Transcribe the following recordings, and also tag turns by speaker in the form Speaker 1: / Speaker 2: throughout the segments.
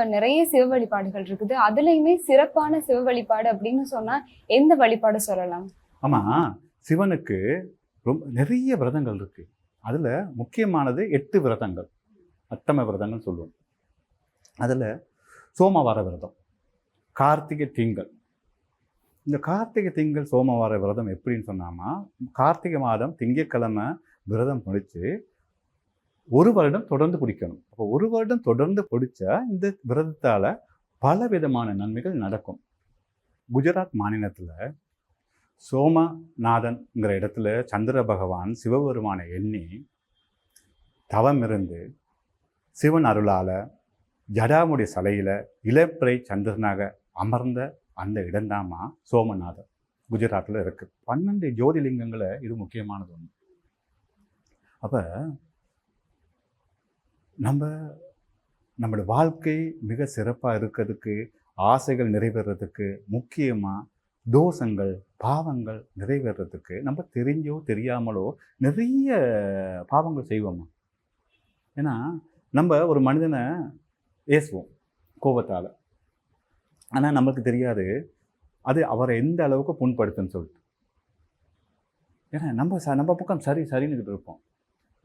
Speaker 1: இப்போ நிறைய சிவ வழிபாடுகள் இருக்குது. அதுலேயுமே சிறப்பான சிவ வழிபாடு அப்படின்னு சொன்னால் எந்த வழிபாடு சொல்லலாம்?
Speaker 2: ஆமாம் சிவனுக்கு ரொம்ப நிறைய விரதங்கள் இருக்குது அதில் முக்கியமானது எட்டு விரதங்கள். அத்தம விரதங்கள் சொல்லுவோம். அதில் சோமவார விரதம் கார்த்திகை திங்கள். இந்த கார்த்திகை திங்கள் சோமவார விரதம் எப்படின்னு சொன்னாமா கார்த்திகை மாதம் திங்கட்கிழமை விரதம் முடித்து ஒரு வருடம் தொடர்ந்து பிடிக்கணும் அப்போ ஒரு வருடம் தொடர்ந்து குடித்தா இந்த விரதத்தால் பல விதமான நன்மைகள் நடக்கும். குஜராத் மாநிலத்தில் சோமநாதன்ங்கிற இடத்துல சந்திர பகவான் சிவபெருமானை எண்ணி தவம் இருந்து சிவன் அருளால் ஜடாமுடி சலையில் இளப்பிறை சந்திரனாக அமர்ந்த அந்த இடம்தாம்மா சோமநாதன் குஜராத்தில் இருக்குது பன்னெண்டு ஜோதிலிங்கங்களை இது முக்கியமானது ஒன்று அப்போ நம்ம நம்மளோட வாழ்க்கை மிக சிறப்பாக இருக்கிறதுக்கு ஆசைகள் நிறைவேறதுக்கு முக்கியமாக தோஷங்கள் பாவங்கள் நிறைவேறதுக்கு நம்ம தெரிஞ்சோ தெரியாமலோ நிறைய பாவங்கள் செய்வோமா ஏன்னா நம்ம ஒரு மனிதனை ஏசுவோம் கோபத்தால். ஆனால் நமக்கு தெரியாது அது அவரை எந்த அளவுக்கு புண்படுத்துன்னு சொல்லிட்டு. ஏன்னா நம்ம ச நம்ம பக்கம் சரி சரின்னுக்கிட்டு இருப்போம்.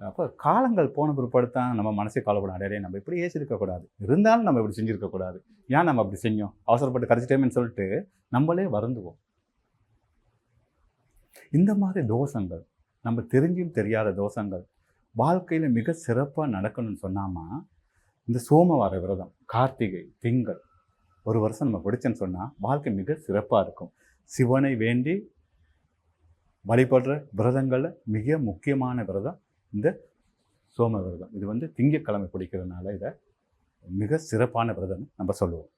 Speaker 2: அப்போ காலங்கள் போன பிற்பாடு தான் நம்ம மனசே கவலைப்படும். அடையே நம்ம இப்படி ஏசிருக்கக்கூடாது இருந்தாலும் நம்ம இப்படி செஞ்சுருக்கக்கூடாது. ஏன் நம்ம அப்படி செஞ்சோம்? அவசரப்பட்டு கரைச்சிட்டேமேன்னு சொல்லிட்டு நம்மளே வருந்துவோம். இந்த மாதிரி தோஷங்கள் நம்ம தெரிஞ்சும் தெரியாத தோஷங்கள் வாழ்க்கையில் மிக சிறப்பாக நடக்கணும்னு சொன்னாமா இந்த சோமவார விரதம் கார்த்திகை திங்கள் ஒரு வருஷம் நம்ம பிடிச்சேன்னு சொன்னால் வாழ்க்கை மிக சிறப்பாக இருக்கும். சிவனை வேண்டி வழிபடுற விரதங்களில் மிக முக்கியமான விரதம் இந்த சோம விரதம் இது வந்து திங்கக்கிழமை பிடிக்கிறதுனால இதை மிக சிறப்பான விரதம் நம்ம சொல்லுவோம்.